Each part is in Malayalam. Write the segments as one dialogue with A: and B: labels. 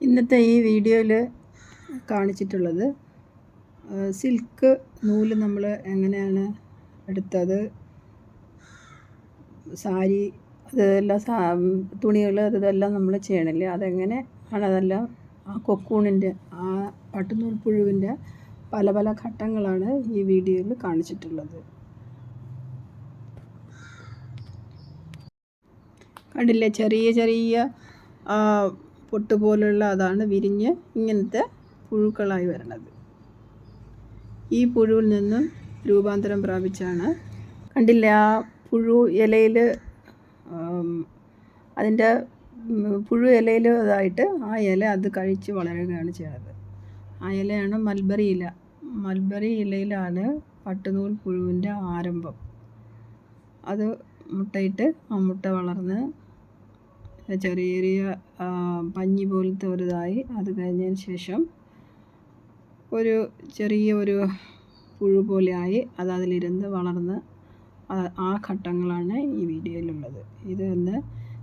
A: ഇന്നത്തെ ഈ വീഡിയോയിൽ കാണിച്ചിട്ടുള്ളത് സിൽക്ക് നൂൽ നമ്മൾ എങ്ങനെയാണ് എടുത്തത് സാരി അതെല്ലാം സാ തുണികൾ അതെല്ലാം നമ്മൾ ചെയ്യണില്ലേ അതെങ്ങനെ ആണ് അതെല്ലാം ആ കൊക്കൂണിന്റെ ആ പട്ടുനൂൽ പുഴുവിന്റെ പല പല ഘട്ടങ്ങളാണ് ഈ വീഡിയോയിൽ കാണിച്ചിട്ടുള്ളത്. കണ്ടില്ലേ ചെറിയ ചെറിയ പൊട്ട് പോലുള്ള അതാണ് വിരിഞ്ഞ് ഇങ്ങനത്തെ പുഴുക്കളായി വരുന്നത് ഈ പുഴുവിൽ നിന്നും രൂപാന്തരം പ്രാപിച്ചാണ്. കണ്ടില്ല ആ പുഴു ഇലയിൽ അതിന്റെ പുഴു ഇലയിൽ ഇതായിട്ട് ആ ഇല അത് കഴിച്ച് വളരുകയാണ് ചെയ്യുന്നത്. ആ ഇലയാണ് മൽബറി ഇല. മൽബറി ഇലയിലാണ് പട്ടുനൂൽ പുഴുവിന്റെ ആരംഭം. അത് മുട്ടയിട്ട് ആ മുട്ട വളർന്ന് ചെറിയ ചെറിയ പഞ്ഞി പോലത്തെ ഒരിതായി അത് കഴിഞ്ഞതിന് ശേഷം ഒരു ചെറിയ ഒരു പുഴു പോലെയായി അത് അതിലിരുന്ന് വളർന്ന് ആ- ഘട്ടങ്ങളാണ് ഈ വീഡിയോയിലുള്ളത്. ഇത് ഒന്ന്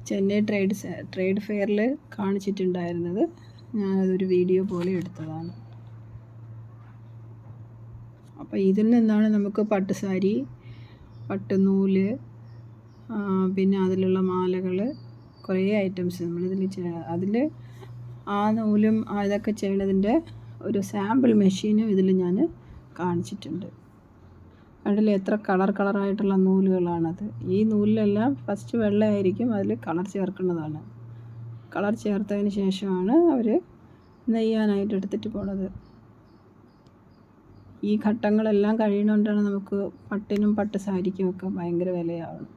A: ചെന്നൈ ട്രേഡ് ട്രേഡ് ഫെയറിൽ കാണിച്ചിട്ടുണ്ടായിരുന്നത് ഞാനതൊരു വീഡിയോ പോലെ എടുത്തതാണ്. അപ്പോൾ ഇതിൽ നിന്നാണ് നമുക്ക് പട്ടുസാരി പട്ടുനൂൽ പിന്നെ അതിലുള്ള മാലകൾ കുറേ ഐറ്റംസ് നമ്മളിതിൽ അതിൽ ആ നൂലും ഇതൊക്കെ ചെയ്യണതിന്റെ ഒരു സാമ്പിൾ മെഷീനും ഇതിൽ ഞാൻ കാണിച്ചിട്ടുണ്ട്. അതിൽ എത്ര കളർ കളറായിട്ടുള്ള നൂലുകളാണത്. ഈ നൂലിലെല്ലാം ഫസ്റ്റ് വെള്ളമായിരിക്കും അതിൽ കളർ ചേർക്കുന്നതാണ്. കളർ ചേർത്തതിന് ശേഷമാണ് അവർ നെയ്യാനായിട്ട് എടുത്തിട്ട് പോണത്. ഈ ഘട്ടങ്ങളെല്ലാം കഴിയണോണ്ടാണ് നമുക്ക് പട്ടിനും പട്ട് സാരിക്കും ഒക്കെ ഭയങ്കര വിലയാവുന്നത്.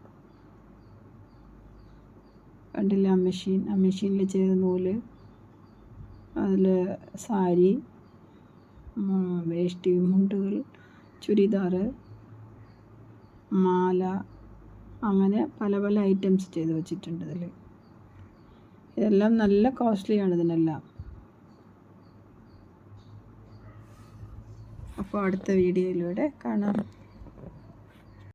A: കണ്ടില്ല ആ മെഷീൻ ആ മെഷീനിൽ ചെയ്ത നൂൽ അതിൽ സാരി വേഷ്ടി മുണ്ടുകൾ ചുരിദാർ മാല അങ്ങനെ പല പല ഐറ്റംസ് ചെയ്ത് വെച്ചിട്ടുണ്ട് ഇതിൽ ഇതെല്ലാം നല്ല കോസ്റ്റ്ലിയാണ് ഇതിനെല്ലാം. അപ്പോൾ അടുത്ത വീഡിയോയിലൂടെ കാണാം.